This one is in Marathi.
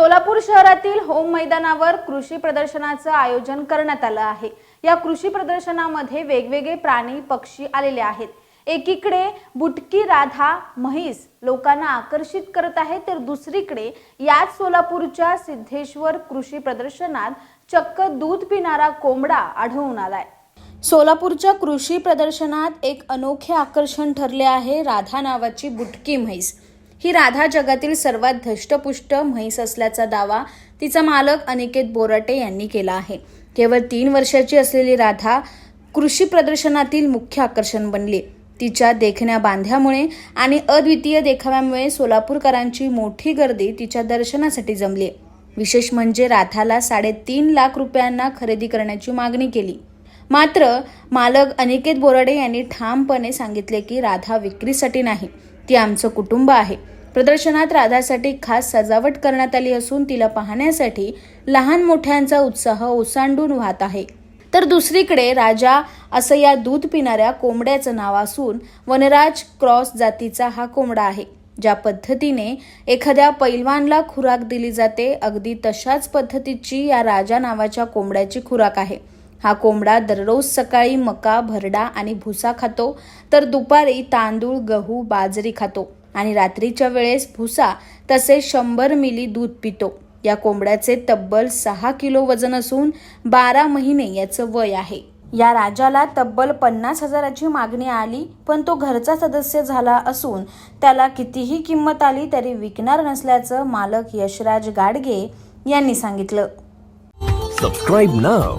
सोलापूर शहरातील होम मैदानावर कृषी प्रदर्शनाचं आयोजन करण्यात आलं आहे. या कृषी प्रदर्शनामध्ये वेगवेगळे प्राणी पक्षी आलेले आहेत. एकीकडे बुटकी राधा म्हैस लोकांना आकर्षित करत आहे तर दुसरीकडे याच सोलापूरच्या सिद्धेश्वर कृषी प्रदर्शनात चक्क दूध पिणारा कोंबडा आढळून आलाय. सोलापूरच्या कृषी प्रदर्शनात एक अनोखे आकर्षण ठरले आहे राधा नावाची बुटकी म्हैस. ही राधा जगातील सर्वात धष्टपुष्ट म्हैस असल्याचा दावा तिचा मालक अनिकेत बोराटे यांनी केला आहे. केवळ तीन वर्षाची असलेली राधा कृषी प्रदर्शनातील मुख्य आकर्षण बनली. तिच्या देखण्या बांध्यामुळे आणि अद्वितीय देखाव्यामुळे सोलापूरकरांची मोठी गर्दी तिच्या दर्शनासाठी जमली. विशेष म्हणजे राधाला साडेतीन लाख रुपयांना खरेदी करण्याची मागणी केली. मात्र मालक अनिकेत बोराडे यांनी ठामपणे सांगितले की राधा विक्रीसाठी नाही. ती आमचं कुटुंब आहे. प्रदर्शनात राधासाठी खास सजावट करण्यात आली असून तिला पाहण्यासाठी लहान मोठ्यांचा उत्साह ओसांडून वाहत आहे. तर दुसरीकडे राजा असं या दूध पिणाऱ्या कोंबड्याचं नाव असून वनराज क्रॉस जातीचा हा कोंबडा आहे. ज्या पद्धतीने एखाद्या पैलवानला खुराक दिली जाते अगदी तशाच पद्धतीची या राजा नावाच्या कोंबड्याची खुराक आहे. हा कोंबडा दररोज सकाळी मका भरडा आणि भुसा खातो. तर दुपारी तांदूळ गहू बाजरी खातो. आणि रात्रीच्या वेळेस भुसा तसेच शंभर मिली दूध पितो. या कोंबड्याचे तब्बल सहा किलो वजन असून बारा महिने याचं वय आहे. या राजाला तब्बल पन्नास हजाराची मागणी आली पण तो घरचा सदस्य झाला असून त्याला कितीही किंमत आली तरी विकणार नसल्याचं मालक यशराज गाडगे यांनी सांगितलं. सबस्क्राईब नाव